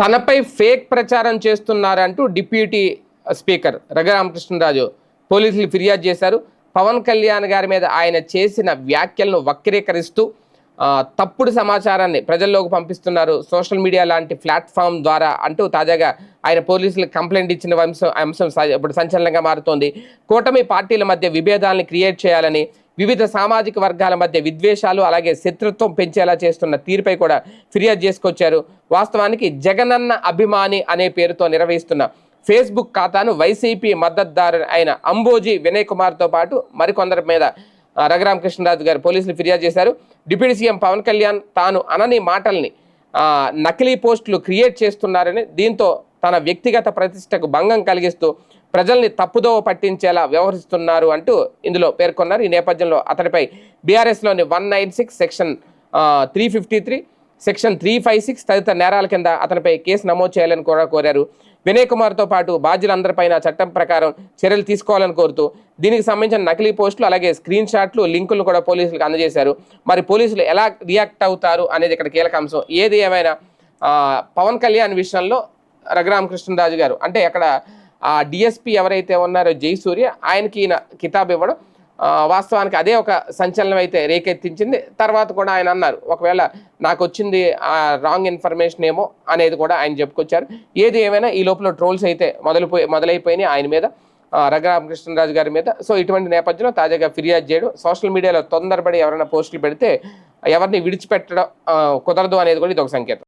తనపై ఫేక్ ప్రచారం చేస్తున్నారంటూ deputy speaker Raghuramakrishnaraju పోలీసులు ఫిర్యాదు చేశారు. పవన్ కళ్యాణ్ గారి మీద ఆయన చేసిన వ్యాఖ్యలను వక్రీకరిస్తూ తప్పుడు సమాచారాన్ని ప్రజల్లోకి పంపిస్తున్నారు. సోషల్ మీడియా లాంటి ప్లాట్ఫామ్ ద్వారా అంటూ తాజాగా ఆయన పోలీసులకు కంప్లైంట్ ఇచ్చిన అంశం అంశం ఇప్పుడు సంచలనంగా మారుతోంది. కూటమి పార్టీల మధ్య విభేదాలను క్రియేట్ చేయాలని వివిధ సామాజిక వర్గాల మధ్య విద్వేషాలు అలాగే శత్రుత్వం పెంచేలా చేస్తున్న తీరుపై కూడా ఫిర్యాదు చేసుకొచ్చారు. వాస్తవానికి జగనన్న అభిమాని అనే పేరుతో నిర్వహిస్తున్న ఫేస్బుక్ ఖాతాను వైసీపీ మద్దతుదారు అయిన అంబోజీ వినయ్ కుమార్తో పాటు మరికొందరి మీద రఘురామ్ కృష్ణరాజు గారు పోలీసులు ఫిర్యాదు చేశారు. డిప్యూటీ సీఎం పవన్ కళ్యాణ్ తాను అనని మాటల్ని నకిలీ పోస్టులు క్రియేట్ చేస్తున్నారని దీంతో తన వ్యక్తిగత ప్రతిష్టకు భంగం కలిగిస్తూ ప్రజల్ని తప్పుదోవ పట్టించేలా వ్యవహరిస్తున్నారు అంటూ ఇందులో పేర్కొన్నారు. ఈ నేపథ్యంలో అతనిపై బీఆర్ఎస్లోని one nine six section three fifty three section three five six తదితర నేరాల కింద అతనిపై కేసు నమోదు చేయాలని కూడా కోరారు. వినయ్ కుమార్తో పాటు బాధ్యులందరిపైన చట్టం ప్రకారం చర్యలు తీసుకోవాలని కోరుతూ దీనికి సంబంధించిన నకిలీ పోస్టులు అలాగే స్క్రీన్ షాట్లు లింకులు కూడా పోలీసులకు అందజేశారు. మరి పోలీసులు ఎలా రియాక్ట్ అవుతారు అనేది ఇక్కడ కీలక అంశం. ఏది ఏమైనా పవన్ కళ్యాణ్ విషయంలో రఘురామకృష్ణరాజు గారు. అంటే అక్కడ ఆ డిఎస్పి ఎవరైతే ఉన్నారో జయసూర్య ఆయనకి ఈయన కితాబ్ ఇవ్వడం వాస్తవానికి అదే ఒక సంచలనం అయితే రేకెత్తించింది. తర్వాత కూడా ఆయన అన్నారు ఒకవేళ నాకు వచ్చింది రాంగ్ ఇన్ఫర్మేషన్ ఏమో అనేది కూడా ఆయన చెప్పుకొచ్చారు. ఏది ఏమైనా ఈ లోపల ట్రోల్స్ అయితే మొదలుపోయి మొదలైపోయినాయి ఆయన మీద రఘురామకృష్ణరాజు గారి మీద. సో ఇటువంటి నేపథ్యంలో తాజాగా ఫిర్యాదు చేయడం సోషల్ మీడియాలో తొందరపడి ఎవరైనా పోస్టులు పెడితే ఎవరిని విడిచిపెట్టడం కుదరదు అనేది కూడా ఇది ఒక సంకేతం.